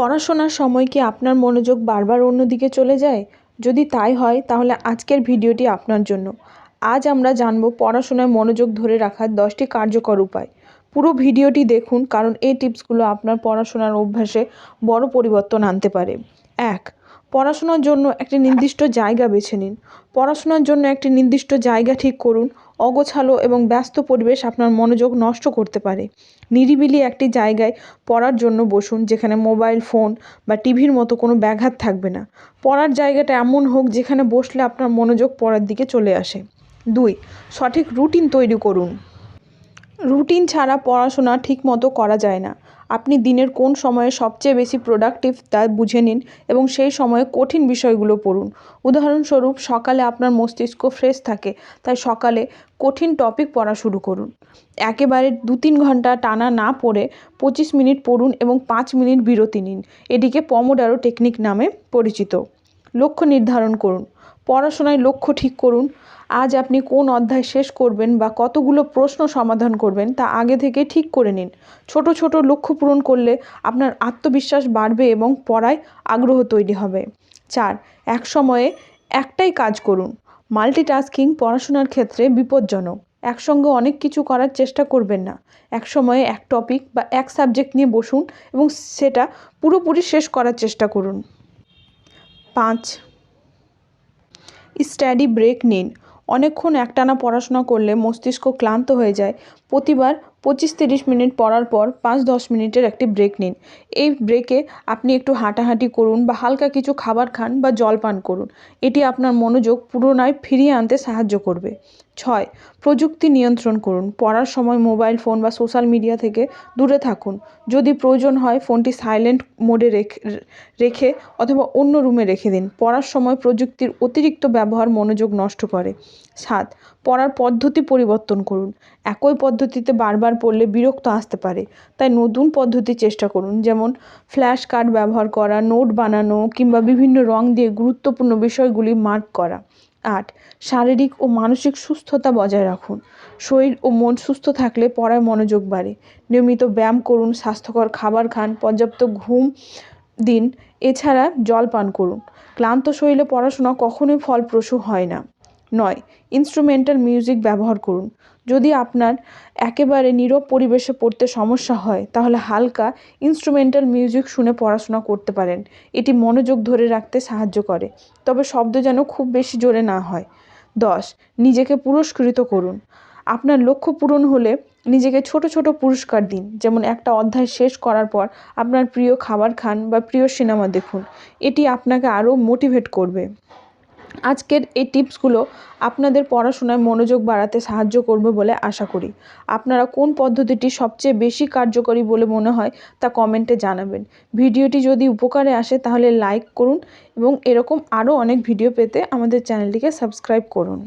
পড়াশোনার সময় কি আপনার মনোযোগ বারবার অন্যদিকে চলে যায়? যদি তাই হয়, তাহলে আজকের ভিডিওটি আপনার জন্য। আজ আমরা জানব পড়াশোনায় মনোযোগ ধরে রাখার দশটি কার্যকর উপায়। পুরো ভিডিওটি দেখুন, কারণ এই টিপসগুলো আপনার পড়াশোনার অভ্যাসে বড় পরিবর্তন আনতে পারে। এক, পড়াশোনার জন্য একটি নির্দিষ্ট জায়গা বেছে নিন। পড়াশোনার জন্য একটি নির্দিষ্ট জায়গা ঠিক করুন অগোছালো এবং ব্যস্ত পরিবেশ আপনার মনোযোগ নষ্ট করতে পারে। নিরিবিলি একটি জায়গায় পড়ার জন্য বসুন, যেখানে মোবাইল, ফোন বা টিভির মতো কোনো ব্যাঘাত থাকবে না। পড়ার জায়গাটা এমন হোক যেখানে বসলে আপনার মনোযোগ পড়ার দিকে চলে আসে। দুই, সঠিক রুটিন তৈরি করুন। রুটিন ছাড়া পড়াশোনা ঠিক মতো করা যায় না। আপনি দিনের কোন সময়ে সবচেয়ে বেশি প্রোডাক্টিভ তা বুঝে নিন এবং সেই সময়ে কঠিন বিষয়গুলো পড়ুন। উদাহরণস্বরূপ, সকালে আপনার মস্তিষ্ক ফ্রেশ থাকে, তাই সকালে কঠিন টপিক পড়া শুরু করুন। একেবারে দু তিন ঘণ্টা টানা না পড়ে পঁচিশ মিনিট পড়ুন এবং পাঁচ মিনিট বিরতি নিন। এটিকে পমোডারো টেকনিক নামে পরিচিত। লক্ষ্য নির্ধারণ করুন। পড়াশোনায় লক্ষ্য ঠিক করুন। আজ আপনি কোন অধ্যায় শেষ করবেন বা কতগুলো প্রশ্ন সমাধান করবেন তা আগে থেকে ঠিক করে নিন। ছোট ছোট লক্ষ্য পূরণ করলে আপনার আত্মবিশ্বাস বাড়বে এবং পড়ায় আগ্রহ তৈরি হবে। চার, এক সময়ে একটাই কাজ করুন। মাল্টিটাস্কিং পড়াশোনার ক্ষেত্রে বিপজ্জনক। একসঙ্গে অনেক কিছু করার চেষ্টা করবেন না। এক সময়ে এক টপিক বা এক সাবজেক্ট নিয়ে বসুন এবং সেটা পুরোপুরি শেষ করার চেষ্টা করুন। পাঁচ। স্টাডি ব্রেক নিন। অনেকক্ষণ একটানা পড়াশোনা করলে মস্তিষ্ক ক্লান্ত হয়ে যায়। প্রতিবার পঁচিশ তিরিশ মিনিট পড়ার পর পাঁচ দশ মিনিটের একটি ব্রেক নিন। এই ব্রেকে আপনি একটু হাঁটাহাঁটি করুন বা হালকা কিছু খাবার খান বা জল পান করুন। এটি আপনার মনোযোগ পুনরায় ফিরিয়ে আনতে সাহায্য করবে। ছয়, প্রযুক্তি নিয়ন্ত্রণ করুন। পড়ার সময় মোবাইল ফোন বা সোশ্যাল মিডিয়া থেকে দূরে থাকুন। যদি প্রয়োজন হয় ফোনটি সাইলেন্ট মোডে রেখে অথবা অন্য রুমে রেখে দিন। পড়ার সময় প্রযুক্তির অতিরিক্ত ব্যবহার মনোযোগ নষ্ট করে। সাত, পড়ার পদ্ধতি পরিবর্তন করুন। একই পদ্ধতিতে বারবার পড়লে বিরক্ত আসতে পারে। তাই নতুন পদ্ধতি চেষ্টা করুন, যেমন ফ্ল্যাশ কার্ড ব্যবহার করা, নোট বানানো, কিংবা বিভিন্ন রং দিয়ে গুরুত্বপূর্ণ বিষয়গুলি মার্ক করা। আট, শারীরিক ও মানসিক সুস্থতা বজায় রাখুন। শরীর ও মন সুস্থ থাকলে পড়ায় মনোযোগ বাড়ে। নিয়মিত ব্যায়াম করুন, স্বাস্থ্যকর খাবার খান, পর্যাপ্ত ঘুম দিন। এছাড়া জল পান করুন। ক্লান্ত শরীরে পড়াশোনা কখনোই ফলপ্রসূ হয় না। নয় ইনস্ট্রুমেন্টাল মিউজিক ব্যবহার করুন। যদি আপনার একেবারে নীরব পরিবেশে পড়তে সমস্যা হয়, তাহলে হালকা ইনস্ট্রুমেন্টাল মিউজিক শুনে পড়াশোনা করতে পারেন। এটি মনোযোগ ধরে রাখতে সাহায্য করে, তবে শব্দ যেন খুব বেশি জোরে না হয়। দশ, নিজেকে পুরস্কৃত করুন। আপনার লক্ষ্য পূরণ হলে নিজেকে ছোট ছোট পুরস্কার দিন, যেমন একটা অধ্যায় শেষ করার পর আপনার প্রিয় খাবার খান বা প্রিয় সিনেমা দেখুন। এটি আপনাকে আরও মোটিভেট করবে। আজকের এই টিপসগুলো আপনাদের পড়াশোনায় মনোযোগ বাড়াতে সাহায্য করবে বলে আশা করি। আপনারা কোন পদ্ধতিটি সবচেয়ে বেশি কার্যকরী বলে মনে হয় তা কমেন্টে জানাবেন। ভিডিওটি যদি উপকারে আসে তাহলে লাইক করুন এবং এরকম আরও অনেক ভিডিও পেতে আমাদের চ্যানেলটিকে সাবস্ক্রাইব করুন।